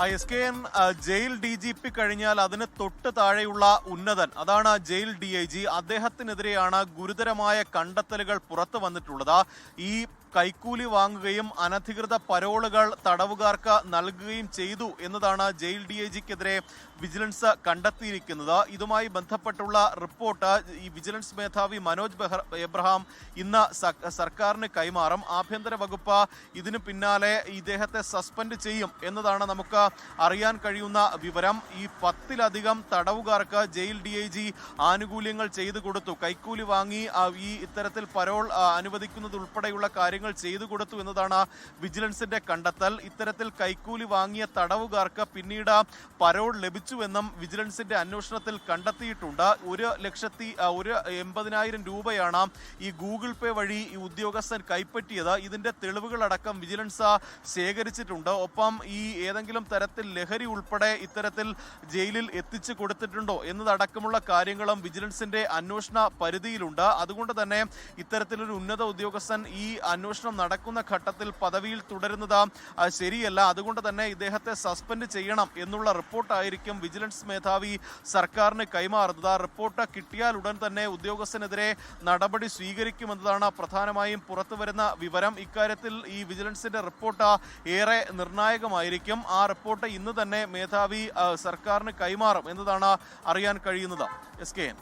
S K N jail D G P കഴിഞ്ഞാൽ അതിന് തൊട്ട് താഴെയുള്ള ഉന്നതൻ. അതാണ് ജയിൽ ഡി ഐ ജി. അദ്ദേഹത്തിനെതിരെയാണ് ഗുരുതരമായ കണ്ടെത്തലുകൾ പുറത്തു വന്നിട്ടുള്ളത്. ഈ കൈക്കൂലി വാങ്ങുകയും അനധികൃത പരോളുകൾ തടവുകാർക്ക് നൽകുകയും ചെയ്തു എന്നതാണ് ജയിൽ ഡി ഐ ജിക്കെതിരെ വിജിലൻസ് കണ്ടെത്തിയിരിക്കുന്നത്. ഇതുമായി ബന്ധപ്പെട്ടുള്ള റിപ്പോർട്ട് ഈ വിജിലൻസ് മേധാവി മനോജ് എബ്രഹാം ഇന്ന് സർക്കാരിന് കൈമാറും. ആഭ്യന്തര വകുപ്പ് ഇതിനു പിന്നാലെ ഇദ്ദേഹത്തെ സസ്പെൻഡ് ചെയ്യും എന്നതാണ് നമുക്ക് അറിയാൻ കഴിയുന്ന വിവരം. ഈ പത്തിലധികം തടവുകാർക്ക് ജയിൽ ഡി ഐ ജി ആനുകൂല്യങ്ങൾ ചെയ്തു കൊടുത്തു. കൈക്കൂലി വാങ്ങി ഈ ഇത്തരത്തിൽ പരോൾ അനുവദിക്കുന്നത് ഉൾപ്പെടെയുള്ള കാര്യങ്ങൾ ചെയ്തു കൊടുത്തു എന്നതാണ് വിജിലൻസിന്റെ കണ്ടെത്തൽ. ഇത്തരത്തിൽ കൈക്കൂലി വാങ്ങിയ തടവുകാർക്ക് പിന്നീട് പരോൾ ലഭിച്ചുവെന്നും വിജിലൻസിന്റെ അന്വേഷണത്തിൽ കണ്ടെത്തിയിട്ടുണ്ട്. ഒരു ലക്ഷത്തി ഒരു എൺപതിനായിരം രൂപയാണ് ഈ ഗൂഗിൾ പേ വഴി ഈ ഉദ്യോഗസ്ഥൻ കൈപ്പറ്റിയത്. ഇതിന്റെ തെളിവുകളടക്കം വിജിലൻസ് ശേഖരിച്ചിട്ടുണ്ട്. ഒപ്പം ഈ ഏതെങ്കിലും തരത്തിൽ ലഹരി ഉൾപ്പെടെ ഇത്തരത്തിൽ ജയിലിൽ എത്തിച്ചു കൊടുത്തിട്ടുണ്ടോ എന്നതടക്കമുള്ള കാര്യങ്ങളും വിജിലൻസിന്റെ അന്വേഷണ പരിധിയിലുണ്ട്. അതുകൊണ്ട് തന്നെ ഇത്തരത്തിലൊരു ഉന്നത ഉദ്യോഗസ്ഥൻ ഈ അന്വേഷണം നടക്കുന്ന ഘട്ടത്തിൽ പദവിയിൽ തുടരുന്നത് ശരിയല്ല. അതുകൊണ്ട് തന്നെ ഇദ്ദേഹത്തെ സസ്പെൻഡ് ചെയ്യണം എന്നുള്ള റിപ്പോർട്ടായിരിക്കും വിജിലൻസ് മേധാവി സർക്കാരിന് കൈമാറുന്നത്. ആ റിപ്പോർട്ട് കിട്ടിയാൽ ഉടൻ തന്നെ ഉദ്യോഗസ്ഥനെതിരെ നടപടി സ്വീകരിക്കുമെന്നതാണ് പ്രധാനമായും പുറത്തുവരുന്ന വിവരം. ഇക്കാര്യത്തിൽ ഈ വിജിലൻസിന്റെ റിപ്പോർട്ട് ഏറെ നിർണായകമായിരിക്കും. ആ റിപ്പോർട്ട് ഇന്ന് തന്നെ മേധാവി സർക്കാരിന് കൈമാറും എന്നതാണ് അറിയാൻ കഴിയുന്നത്. S K N.